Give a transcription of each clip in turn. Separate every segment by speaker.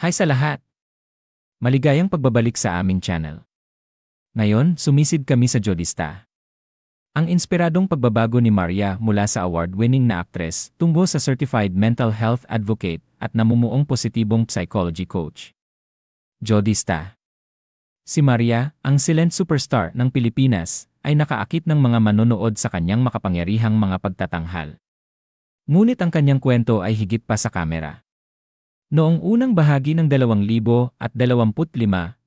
Speaker 1: Hi sa lahat! Maligayang pagbabalik sa aming channel. Ngayon, sumisid kami sa Jodista. Ang inspiradong pagbabago ni Maria mula sa award-winning na aktres tungo sa certified mental health advocate at namumuong positibong psychology coach. Jodista Si Maria, ang silent superstar ng Pilipinas, ay nakaakit ng mga manonood sa kanyang makapangyarihang mga pagtatanghal. Ngunit ang kanyang kwento ay higit pa sa kamera. Noong unang bahagi ng 2025,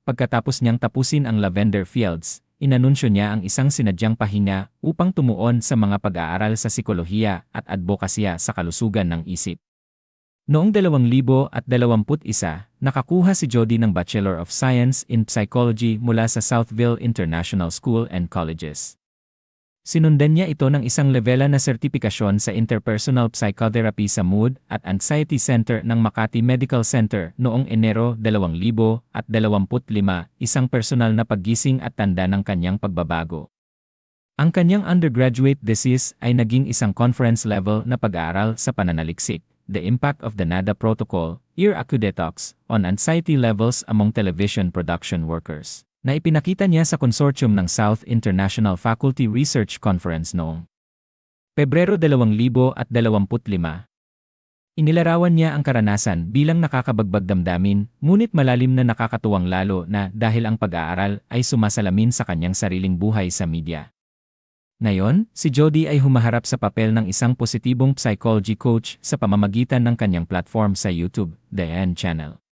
Speaker 1: pagkatapos niyang tapusin ang Lavender Fields, inanunsyo niya ang isang sinadyang pahinga upang tumuon sa mga pag-aaral sa psikolohiya at advokasya sa kalusugan ng isip. Noong 2021, nakakuha si Jody ng Bachelor of Science in Psychology mula sa Southville International School and Colleges. Sinundan niya ito ng isang levela na sertipikasyon sa Interpersonal Psychotherapy sa Mood at Anxiety Center ng Makati Medical Center noong Enero 2025, isang personal na paggising at tanda ng kanyang pagbabago. Ang kanyang undergraduate thesis ay naging isang conference-level na pag-aaral sa pananaliksik, The Impact of the NADA Protocol, Ear Acudetox, on Anxiety Levels Among Television Production Workers na ipinakita niya sa konsortium ng South International Faculty Research Conference noong Pebrero 2025. Inilarawan niya ang karanasan bilang nakakabagbag damdamin, ngunit malalim na nakakatuwang lalo na dahil ang pag-aaral ay sumasalamin sa kanyang sariling buhay sa media. Ngayon, si Jody ay humaharap sa papel ng isang positibong psychology coach sa pamamagitan ng kanyang platform sa YouTube, The N Channel.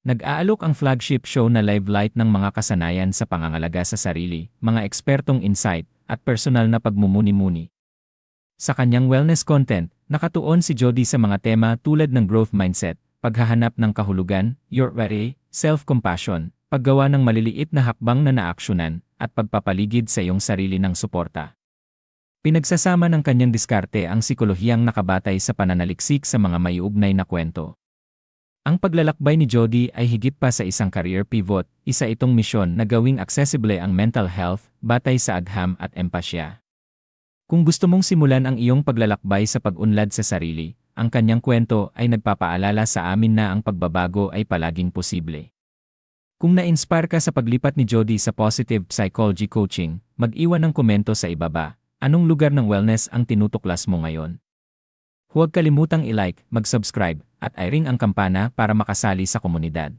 Speaker 1: Nag-aalok ang flagship show na live light ng mga kasanayan sa pangangalaga sa sarili, mga ekspertong insight, at personal na pagmumuni-muni. Sa kanyang wellness content, nakatuon si Jody sa mga tema tulad ng growth mindset, paghahanap ng kahulugan, your way, self-compassion, paggawa ng maliliit na hakbang na naaksyonan, at pagpapaligid sa iyong sarili ng suporta. Pinagsasama ng kanyang diskarte ang psikolohiyang nakabatay sa pananaliksik sa mga mayuugnay na kwento. Ang paglalakbay ni Jody ay higit pa sa isang career pivot, isa itong misyon na gawing accessible ang mental health, batay sa agham at empasya. Kung gusto mong simulan ang iyong paglalakbay sa pag-unlad sa sarili, ang kanyang kwento ay nagpapaalala sa amin na ang pagbabago ay palaging posible. Kung na-inspire ka sa paglipat ni Jody sa positive psychology coaching, mag-iwan ng komento sa ibaba. Anong lugar ng wellness ang tinutuklas mo ngayon? Huwag kalimutang i-like, mag-subscribe, at i-ring ang kampana para makasali sa komunidad.